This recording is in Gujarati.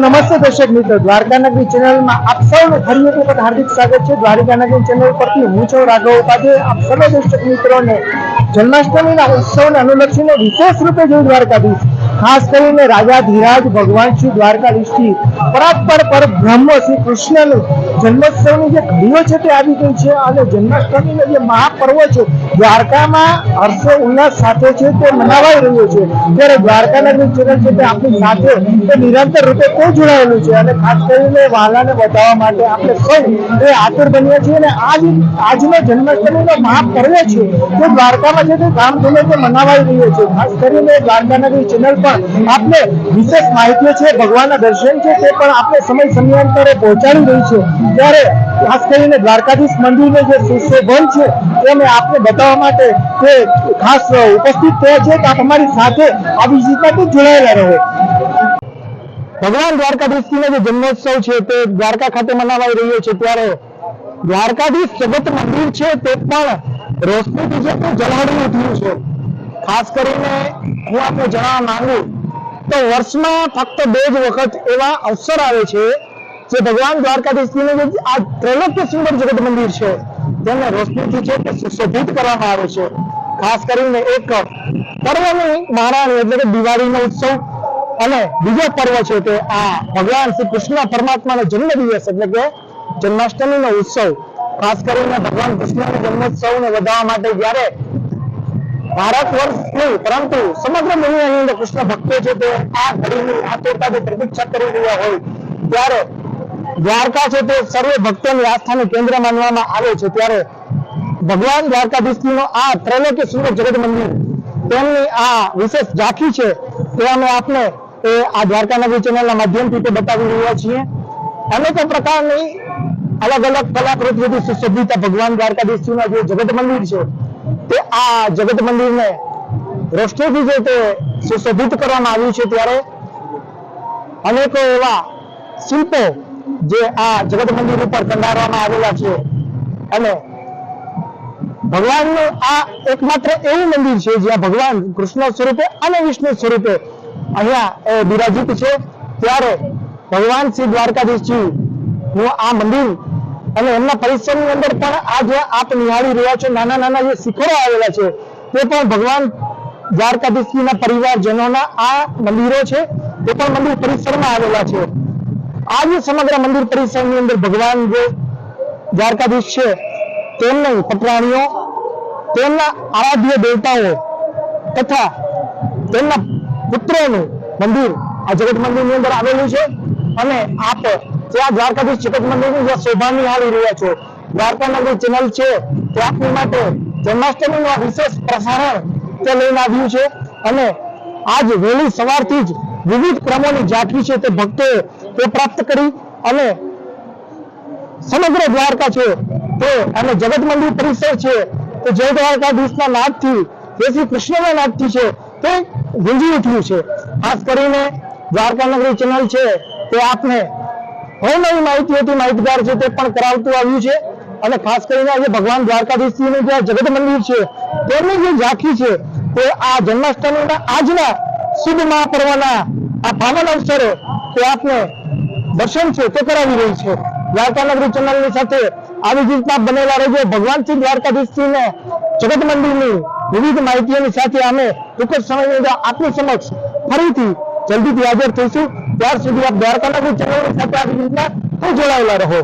નમસ્તે દર્શક મિત્રો. દ્વારકા નગરી ચેનલમાં આપ સૌનું ફરી એક વખત હાર્દિક સ્વાગત છે. દ્વારકા નગરી ચેનલ પરથી હું છું રાઘવ ઉપાધ્યાય. આપ સર્વ દર્શક મિત્રોને જન્માષ્ટમીના ઉત્સવને અનુલક્ષીને વિશેષ રૂપે જોઈ દ્વારકાધીશ. ખાસ કરીને રાજા ધીરાજ ભગવાન શ્રી દ્વારકાધીશથી પરાત્પર પર બ્રહ્મ શ્રી કૃષ્ણનું જન્મોત્સવની જે ઘડીઓ છે તે આવી ગઈ છે અને જન્માષ્ટમીનો જે મહાપર્વ છે, દ્વારકામાં હર્ષો ઉલ્લાસ સાથે છે તે મનાવાઈ રહ્યો છે. ત્યારે દ્વારકા નગરી ચેનલ છે તે આપણી સાથે તે નિરંતર રૂપે કોઈ જોડાયેલું છે અને ખાસ કરીને વાલાને બતાવવા માટે આપણે સૌ એ આતુર બન્યા છીએ અને આજ આજનો જન્માષ્ટમીનો મહાપર્વ છે, તે દ્વારકામાં છે તે ધામધૂમથી મનાવાઈ રહ્યો છે. ખાસ કરીને દ્વારકા નગરી ચેનલ પણ આપને વિશેષ માહિતીઓ છે, ભગવાનના દર્શન છે, તે પણ આપણે સમય સમયાંતરે પહોંચાડી રહી છે. ત્યારે ખાસ કરીને દ્વારકાધીશ મંદિરને જે સુશોભન છે તે અમે આપને બતાવવા માટે તે ખાસ ઉપસ્થિત થયા છે કે આપ અમારી સાથે આ વિઝિટમાં જોડાયેલા રહો. ભગવાન દ્વારકાધીશજીનો જે જન્મોત્સવ છે, તે દ્વારકા ખાતે મનાવાઈ રહ્યો છે, ત્યારે દ્વારકાધીશ જગત મંદિર છે, તે પણ રોશનીથી જે ઝળહળી ઉઠ્યું છે. ખાસ કરીને હું આપને જણાવવા માંગુ તો વર્ષમાં ફક્ત બે જ વખત એવા અવસર આવે છે જે ભગવાન દ્વારકાધીશજીનું જે આ ત્રૈલોક્ય સુંદર જગત મંદિર છે તેને રોશનીથી છે તે સુશોભિત કરવામાં આવે છે. ખાસ કરીને એક પર્વની મહારાણી એટલે કે દિવાળીનો ઉત્સવ અને બીજો પર્વ છે તે આ ભગવાન શ્રી કૃષ્ણ પરમાત્માનો જન્મ દિવસ એટલે કે જન્માષ્ટમીનો ઉત્સવ. ખાસ કરીને ભગવાન કૃષ્ણના જન્મોત્સવને વધારવા માટે જ્યારે ભારત વર્ષ નહીં, પરંતુ સમગ્ર દુનિયાની અંદર કૃષ્ણ ભક્તો છે તે આ ઘડીની આતુરતાથી પ્રતીક્ષા કરી રહ્યા હોય. ત્યારે દ્વારકા છે તે સર્વે ભક્તોની આસ્થાનું કેન્દ્ર માનવામાં આવે છે. ત્યારે ભગવાન દ્વારકાધીશનો આ ત્રૈલોક્ય સુંદર જગત મંદિર, તેમની આ વિશેષ ઝાંખી છે તે અમે આપને એ આ દ્વારકા નગરી ચેનલના માધ્યમથી તે બતાવી રહ્યા છીએ. અનેક પ્રકારની અલગ અલગ કલાકૃતિથી આ ભગવાન દ્વારકાધીશજીના જે જગત મંદિર છે તે આ જગત મંદિરને રોશનીથી જે તે સુશોભિત કરવામાં આવ્યું છે ત્યારે અનેકો એવા શિલ્પો જે આ જગત મંદિર ઉપર કંડારવામાં આવેલા છે. અને ભગવાનનું આ એકમાત્ર એવું મંદિર છે જ્યાં ભગવાન કૃષ્ણ સ્વરૂપે અને વિષ્ણુ સ્વરૂપે અહીંયા બિરાજિત છે. ત્યારે ભગવાન શ્રી દ્વારકાધીશજી નું આ મંદિર અને એમના પરિસરની અંદર પણ આ જે આપ નિહાળી રહ્યા છો, નાના નાના જે શિખરો આવેલા છે, તે પણ ભગવાન દ્વારકાધીશજીના પરિવારજનોના આ મંદિરો છે, તે પણ મંદિર પરિસરમાં આવેલા છે. આ જે સમગ્ર મંદિર પરિસરની અંદર ભગવાન જે દ્વારકાધીશ છે, તેમની પટરાણીઓ તેમના આરાધ્ય દેવતાઓ તથા તેમના પુત્રોનું મંદિર આ જગત મંદિરની અંદર આવેલું છે. અને આપ ત્યાં દ્વારકાધીશ જગત મંદિરની જે શોભા નિહાળી રહ્યા છો. દ્વારકા મંદિર ચેનલ છે તે આપની માટે જન્માષ્ટમીનું વિશેષ પ્રસારણ તે લઈને આવ્યું છે. અને આજ વહેલી સવારથી જ વિવિધ ક્રમોની ઝાંખી છે તે ભક્તોએ તે પ્રાપ્ત કરી અને સમગ્ર દ્વારકા છે તે અને જગત મંદિર પરિસર છે તે જય દ્વારકાધીશના નાદથી જે શ્રી કૃષ્ણના નાદથી છે તે ગુંજી ઉઠ્યું છે. ખાસ કરીને દ્વારકા નગરી ચેનલ છે તે આપને નવી માહિતીઓથી માહિતગાર છે તે પણ કરાવતું આવ્યું છે. અને ખાસ કરીને આજે ભગવાન દ્વારકાધીશજીનું જે જગત મંદિર છે, તેમની જે ઝાંખી છે, તે આ જન્માષ્ટમીના આજના શુભ મહાપર્વના આ પાવન અવસરે તે આપને દર્શન છે તે કરાવી રહી છે. દ્વારકાનગરી ચેનલની સાથે આવી જ રીતના બનેલા રહેજો. ભગવાન શ્રી દ્વારકાધીશજીને જગત મંદિરની વિવિધ માહિતીઓની સાથે અમે ટૂંક જ સમયની અંદર આપની સમક્ષ ફરીથી જલ્દીથી હાજર થઈશું. ત્યાર સુધી આપ દ્વારકાના ગુજરાત સાથે આવી રીતના જોડાયેલા રહો.